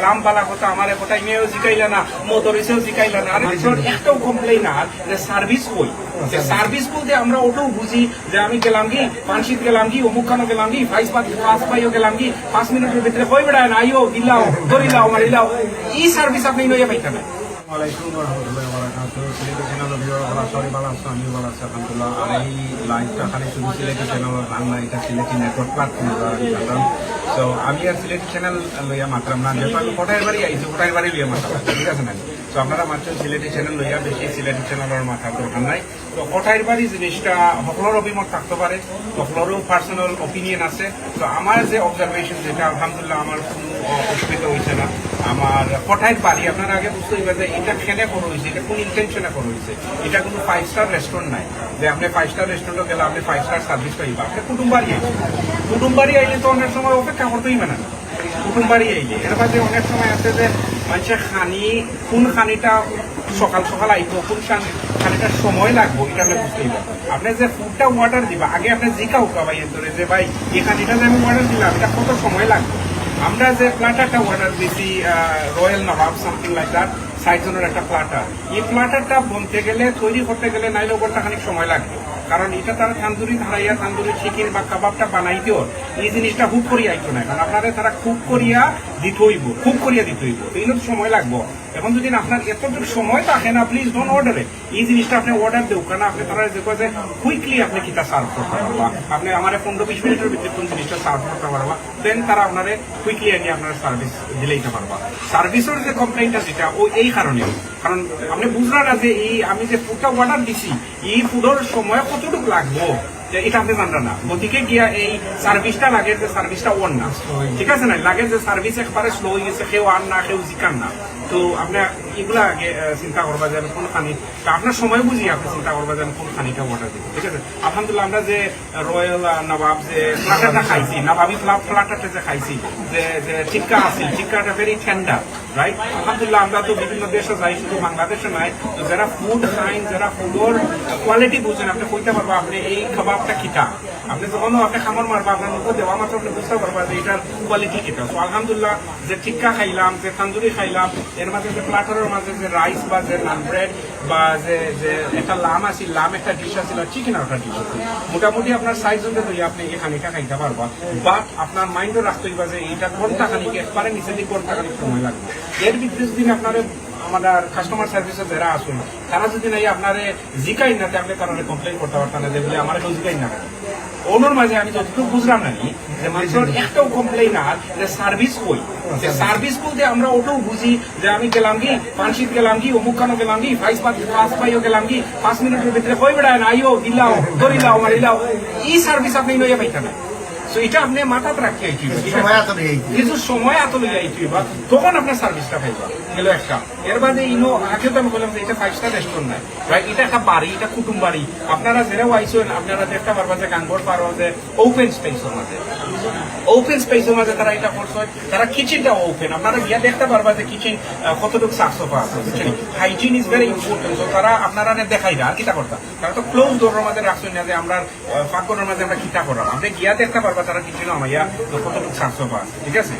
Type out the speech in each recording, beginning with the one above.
গেলাম বালা কথা আমার কথা ইমেও জিকাইলা না মোটরিসেও জিকাইলা না। আর একটাও কমপ্লেন আর যে সার্ভিস কই? যে সার্ভিস বলতে আমরা ওটাও বুঝি যে আমি গেলাম কি, মানসিক গেলাম কি অমুক খানো গেলাম কি ফাইস ফাঁস পাইও গেলাম কি, পাঁচ মিনিটের ভিতরে কই বেড়ায় না, আইও দিলাও ধরিলাও, মারিলাও। এই সার্ভিস আপনি নইয়া পাইতে না। ওয়ালাইকুম রহমতুল্লাহ বারাকাতুহ। সিলেটি চ্যানেল ভিডিও করা সরি ভালো আলহামদুলিল্লাহ। আর খালি শুধু সিলেটি চ্যানেল রান্না এটা সিলেটি নেটওয়ার্ক তো আমি আর সিলেটি চ্যানেল লইয়া মাত্রাম না, যেহেতু আমি কোটায় বাড়ি আইছি কোটায় বাড়ি লইয়া মাত্রাম, ঠিক আছে না? তো আপনারা মাত্র সিলেটি চ্যানেল লইয়া বেশি সিলেটি চ্যানেলের মাথার দরকার নাই। তো কোটায় বাড়ি জিনিসটা, সকলের অভিমত থাকতে পারে, সকলেরও পার্সোনাল ওপিনিয়ন আছে। তো, আমার যে অবজারভেশন যেটা আলহামদুলিল্লাহ আমার কোনো অসুবিধা হয়েছে না। আমার কোঠায় বাড়ি আপনারা আগে বুঝতে হবে যে এটা খেলে করা হয়েছে এটা কোন ইন্টেনশনে করা হয়েছে এটা কোনো ফাইভ স্টার রেস্টুরেন্ট নাই। যে আপনি ফাইভ স্টার রেস্টুরেন্টে গেলে আপনি ফাইভ স্টার সার্ভিস পাইবা। আপনি কুটুম বাড়ি আইলে কুটুম বাড়ি আইলে তো অনেক সময় অপেক্ষা করতেই না। কুটুম বাড়ি আইলে। এর মাঝে অনেক সময় আছে যে, মানুষের খানি, কোন খানিটা সকাল সকাল আইতো কোন খানি- খানিটার সময় লাগবো, এটা আপনি বুঝতেই পারবেন আপনি যে ফুডটা অর্ডার দিবা, আগে আপনি জিকাও কাবাই ধরে যে, ভাই, এই খানিটা যে আমি অর্ডার দিলাম, এটা কত সময় লাগবে? আমরা যে প্ল্যাটারটা অর্ডার দিছি royal Nawab something like that ষাট জনের একটা প্লাটার। এই প্ল্যাটারটা বনতে গেলে, তৈরি করতে গেলে নাইলে ওপরটা খানিক সময় লাগবে কারণ এটা তারা তান্দুরি ধারাইয়া, তান্দুরি চিকেন বা কাবাবটা বানাইতেও এই জিনিসটা হুক করিয়া আইতো না। কারণ আপনাদের তারা খুব করিয়া দিতে খুব করিয়া দিতে হইব এইগুলো সময় লাগবো। এখন যদি আপনার এতটুকু সময় থাকে না প্লিজ ডোন্ট অর্ডারে এই জিনিসটা আপনি অর্ডার দেও কারণ আপনি তারা যে যে কুইকলি আপনি কিতা সার্ভ করতে পারবা। আপনি আমার পনেরো বিশ মিনিটের ভিতরে কোন জিনিসটা সার্ভ করতে পারবা দেন তারা আপনারে কুইকলি এনে আপনার সার্ভিস দিলেইতে পারবা। সার্ভিসের যে কমপ্লেনটা যেটা ও এই কারণে কারণ আপনি বুঝলেন না যে এই আমি যে ফুডটা অর্ডার দিছি, এই ফুডের সময় কতটুকু লাগবো? এটা আপনি না। গতিকে গিয়া এই সার্ভিসটা লাগে যে সার্ভিসটা না। ঠিক আছে না লাগে যে সার্ভিস একবারে স্লো হয়ে গেছে কেউ না কেউ জিকান না। তো আপনার এগুলা আগে চিন্তা করবা যে কোন খানি আপনার সময় বুঝি আপনি চিন্তা করবা যে কোন খানিটা ঠিক আছে? আলহামদুলিল্লাহ, আমরা যে রয়্যাল নবাব যে ফ্লাটারটা খাইছি নবাবি ফ্লাটারটা যে খাইছি, যে যে টিক্কা আছে টিক্কাটা ভেরি ঠেন্ডার রাইট আলহামদুলিল্লাহ, আমরা তো বিভিন্ন দেশে যাই, শুধু বাংলাদেশে নাই। যারা ফুড খাইন যারা ফুডের কোয়ালিটি বুঝেন আপনি কইতে পারবা, আপনি এই খাবারটা কিটা আপনি যখন আপনি খামর মারবা, আপনার মুখে দেওয়া মাত্র আপনি বুঝতে পারবা যে এটার কোয়ালিটি কিটা। তো আলহামদুলিল্লাহ, যে টিক্কা খাইলাম, যে তান্দুরি খাইলাম, এর মাঝে যে প্লাটারের মাঝে যে রাইস বা যে নান ব্রেড বা যে যে একটা লাম আছে, লাম একটা ডিশ আছে চিকেন একটা ডিশ আছে, মোটামুটি আপনার সাইজ হতে লইয়া আপনি এই খানিটা খাইতে পারবা। বাট আপনার মাইন্ডও রাখতে হইবা যে এইটা ঘণ্টা খানিক একবারে নিচে দিকে ঘণ্টা খানিক সময় লাগবে। এর ভিতরে যদি আপনার আমাদের কাস্টমার সার্ভিসে যারা আসুন তারা যদি নাই আপনারে জিকাই না আপনি কারণে কমপ্লেন করতে পারতেন না, যে বলে আমার কেউ জিকাই না ওনার মাঝে আমি যতটুকু বুঝলাম নাকি যে মানুষের একটাও কমপ্লেন আর যে সার্ভিস কই? যে সার্ভিস বলতে আমরা ওটাও বুঝি, যে আমি গেলাম কি পানশিত গেলাম কি অমুক খানো গেলাম কি ফাইস ফাঁস পাইও গেলাম কি, পাঁচ মিনিটের ভিতরে কই বেড়ায় না আইও দিলাও ধরিলাও, মারিলাও, এই সার্ভিস আপনি নইয়া পাইতেন না। এটা আপনি মাথাত রাখি আইছি। সময় এত কিছু সময় লই বা তখন আপনার সার্ভিসটা পাইবা? গেল একটা। এর বাদে ইনো আগে তো আমি বললাম যে এটা ফাইভ স্টার রেস্টুরেন্ট নাই। রাইট এটা একটা বাড়ি এটা কুটুম বাড়ি। আপনারা যারাও আইসেন আপনারা দেখতে পারবা যে গাঙ্গর পারবা যে ওপেন স্পেসের মাঝে ওপেন স্পেসের মাঝে তারা এটা করছে তারা কিচেনটা ওপেন আপনারা গিয়া দেখতে পারবা যে কিচেন কতটুকু সাফ সাফা আছে হাইজিন ইজ ভেরি ইম্পর্টেন্ট তো তারা আপনারা দেখাই না আর কিটা করতা? তারা তো ক্লোজ ডোরের মাঝে রাখছেন না যে আমরা ফাঁকনের মাঝে আমরা কিটা করাম। আমরা গিয়া দেখতে পারবা তারা কিচেন আমাইয়া তো কতটুকু সাফ সাফা ঠিক আছে?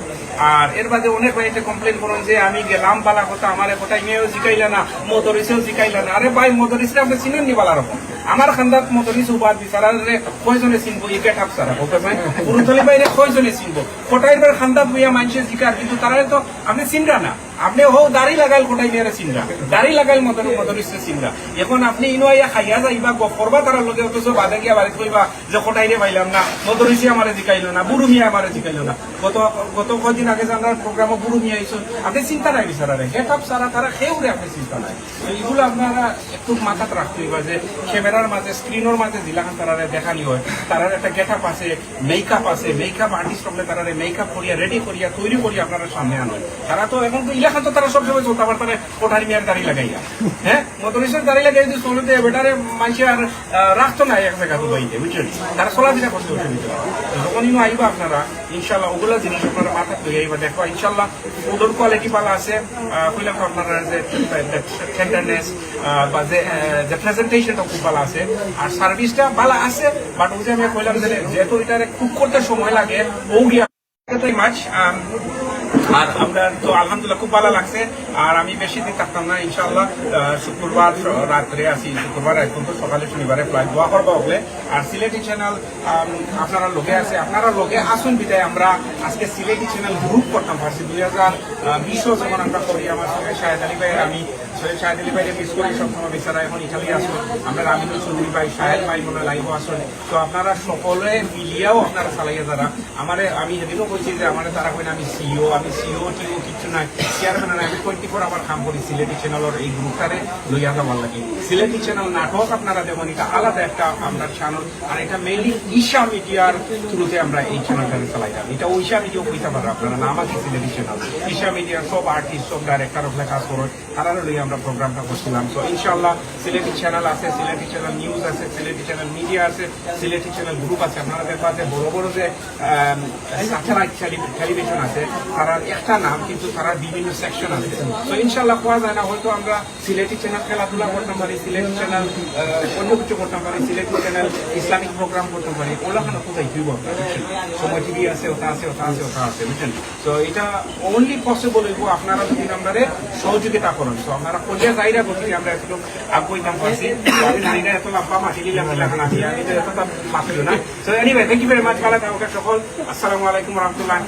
আর এর বাদে অনেক ভাই কমপ্লেন করুন যে, আমি গেলাম বালা কথা, আমার কথা ইমেও জিকাইলা না, মদরিসেও জিকাইলা না। আরে ভাই মদরিসে আপনি চিনেন নি বালা রকম আমার খান্দাত মদরিস উপার বিচারা রে কয়জনে চিনবো? গেট আপ সারা বলতে পারেন পুরুতলি বাইরে কয়জনে চিনবো? কোটাইবার খান্দাত বইয়া মানুষের জিকার কিন্তু তারা তো আপনি চিনরা না। আপনি হো দাড়ি লাগাইল কোটাই মেয়েরা চিনরা দাড়ি লাগাইল মদর মদরিসে চিনরা এখন আপনি ইনো আইয়া খাইয়া যাইবা গপ করবা তারা লগে অথচ বাদে গিয়া বাড়িতে কইবা যে কোটাই রে পাইলাম না মদরিসি আমারে জিকাইলো না বুড়ু মিয়া আমারে জিকাইলো না। গত গত কদিন আগে যে আমরা প্রোগ্রামে বুড়ু মিয়া আইছো আপনি চিন্তা নাই বিচারারে গেট আপ সারা তারা খেউরে আপনি চিন্তা নাই। তো এগুলো আপনারা একটু মাথাত রাখতে হইবা যে ক্যামেরার মাঝে স্ক্রিনের মাঝে দিলাখান তারারে দেখানি হয় তারার একটা গেট আপ আছে মেকআপ আছে মেকআপ আর্টিস্ট হলে তারারে মেকআপ করিয়া রেডি করিয়া তৈরি করিয়া আপনারা সামনে আনেন তারা তো এখন তো ইলাকা তো তারা সবসময় চলতে পারে তারা কোঠারি মিয়ার দাড়ি লাগাইয়া। হ্যাঁ? মতরিসের দাড়ি লাগাই যদি চলতে বেটারে মানুষে আর রাখতো না এক জায়গা তো বাইতে বুঝছেন? তারা চলা দিনা করতে অসুবিধা যখন ইনো আইবা আপনারা ইনশাল্লাহ ওগুলা জিনিস আপনারা মাথায় লই আইবা দেখো ইনশাল্লাহ ফুডের কোয়ালিটি ভালো আছে। কইলাম তো আপনারা যে টেন্ডারনেস বা যে যে প্রেজেন্টেশনটা খুব ভালো আছে। আর সার্ভিসটা ভালো আছে বাট ওই যে আমি কইলাম যে, যেহেতু এটারে কুক করতে সময় লাগে, ওগুলি মাছ আর আমরা তো আলহামদুলিল্লাহ খুব ভালো লাগছে। আর আমি বেশি দিন থাকতাম না ইনশাল্লাহ শুক্রবার রাত্রে আসি শুক্রবার এখন তো সকালে শনিবারে ফ্লাইট দোয়া করব বলে আর সিলেটি চ্যানেল আপনারা লোকে আছে, আপনারা লোকে আসুন বিদায়, আমরা আজকে সিলেটি চ্যানেল গ্রুপ করতাম পারছি দুই হাজার বিশও যখন আমরা করি, আমার সঙ্গে শাহেদ আলী ভাইয়ের, আমি সৈয়দ শাহেদ আলী ভাইকে মিস করি, সবসময় বেচারা এখন ইটালি আসুন আমরা রামিনুল চৌধুরী ভাই, শাহেদ ভাই মনে লাইভ আসুন। তো আপনারা সকলে মিলিয়াও আপনারা চালাইয়া যারা, আমারে, আমি সেদিনও বলছি যে আমার তারা কইনা আমি সিও আমি সিও টিও কিছু নাই। চেয়ারম্যান আমি টোয়েন্টি ফোর আবার কাম করি সিলেটি চ্যানেলের এই গ্রুপটারে লইয়া যাওয়ার লাগে। সিলেটি চ্যানেল নাটক আপনারা যেমন এটা আলাদা একটা আমরা চ্যানেল আর এটা মেইনলি ঈশা মিডিয়ার থ্রুতে আমরা এই চ্যানেলটাকে চালাইতাম এটা ঐশা মিডিয়া কইতে পারে আপনারা না আমাদের সিলেটি চ্যানেল ঈশা মিডিয়ার সব আর্টিস্ট সব ডাইরেক্টর ওখানে কাজ করে তারা লইয়া আমরা প্রোগ্রামটা করছিলাম। তো ইনশাল্লাহ সিলেটি চ্যানেল আছে, সিলেটি চ্যানেল নিউজ আছে, সিলেটি চ্যানেল মিডিয়া আছে, সিলেটি চ্যানেল গ্রুপ আছে। আপনারা দেখবা যে বড় বড় যে স্যাটেলাইট টেলিভিশন আছে, তারা একটা নাম, কিন্তু তারা বিভিন্ন সেকশন আছে। তো ইনশাল্লাহ পাওয়া যায় না, হয়তো আমরা সিলেটি চ্যানেল খেলাধুলা করতে পারি, সিলেটি চ্যানেল অন্য কিছু করতে পারি, সিলেটি চ্যানেল ইসলামিক প্রোগ্রাম করতে পারি। ওলা খানা কোথায় কি বলতে সময় টিভি আছে, ওটা আছে ওটা আছে ওটা আছে, বুঝছেন? তো এটা অনলি পসিবল হইব আপনারা যদি আমরা সহযোগিতা করেন। তো আপনারা কলিয়া যাইরা গতি আমরা একটু আগুইতাম পারছি তো আমি নারীরা এত লাভবা মাটি দিলাম এখন আমি তো এত মাতিল না। তো anyway thank you very much ভালো থাকুক সকল। আসসালামু আলাইকুম, রহমতুল্লাহ